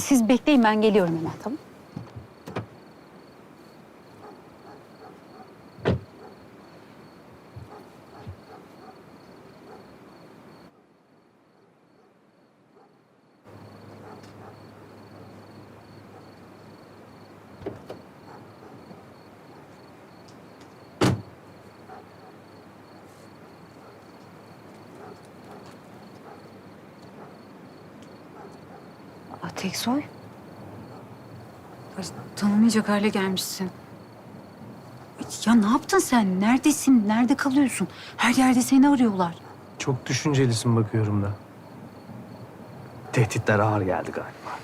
siz bekleyin ben geliyorum hemen tamam Aa, Teksoy. Ay, Tanımayacak hale gelmişsin. Ya ne yaptın sen? Neredesin? Nerede kalıyorsun? Her yerde seni arıyorlar. Çok düşüncelisin bakıyorum da. Tehditler ağır geldi galiba.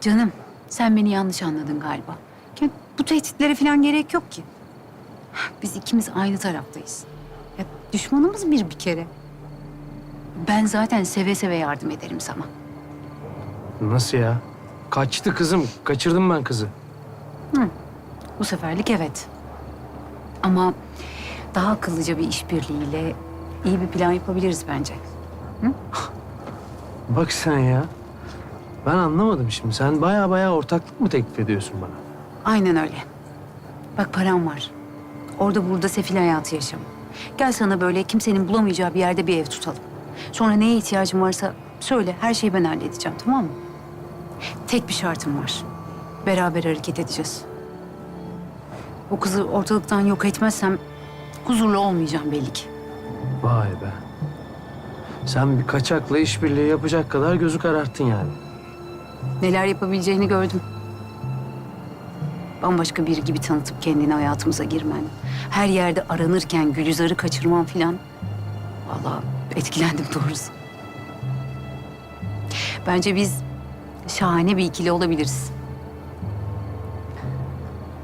Canım, sen beni yanlış anladın galiba. Ya, bu tehditlere falan gerek yok ki. Biz ikimiz aynı taraftayız. Ya, düşmanımız bir bir kere. Ben zaten seve seve yardım ederim sana. Nasıl ya? Kaçtı kızım. Kaçırdım ben kızı. Bu seferlik evet. Ama daha akıllıca bir işbirliğiyle iyi bir plan yapabiliriz bence. Bak sen ya. Ben anlamadım şimdi. Sen baya baya ortaklık mı teklif ediyorsun bana? Aynen öyle. Bak param var. Orada burada sefil hayatı yaşam. Gel sana böyle kimsenin bulamayacağı bir yerde bir ev tutalım. Sonra neye ihtiyacın varsa söyle her şeyi ben halledeceğim tamam mı? Tek bir şartım var. Beraber hareket edeceğiz. O kızı ortalıktan yok etmezsem huzurlu olmayacağım belli ki. Vay be. Sen bir kaçakla işbirliği yapacak kadar gözü kararttın yani. Neler yapabileceğini gördüm. Bambaşka biri gibi tanıtıp kendini hayatımıza girmen. Her yerde aranırken Gülizar'ı kaçırman filan. Vallahi etkilendim doğrusu. Bence biz şahane bir ikili olabiliriz.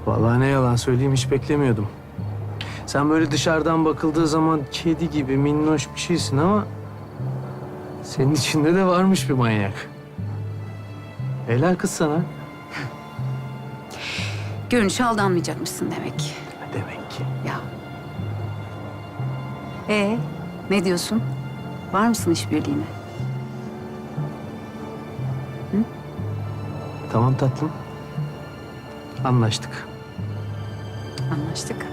Vallahi ne yalan söyleyeyim hiç beklemiyordum. Sen böyle dışarıdan bakıldığı zaman kedi gibi minnoş bir şeysin ama... ...senin içinde de varmış bir manyak. Helal kız sana. Görünüşe aldanmayacakmışsın demek. Demek ki. Ya. Ee, ne diyorsun? Var mısın işbirliğine? Tamam tatlım. Anlaştık. Anlaştık.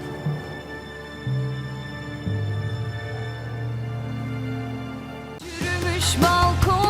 Yürümüş balkon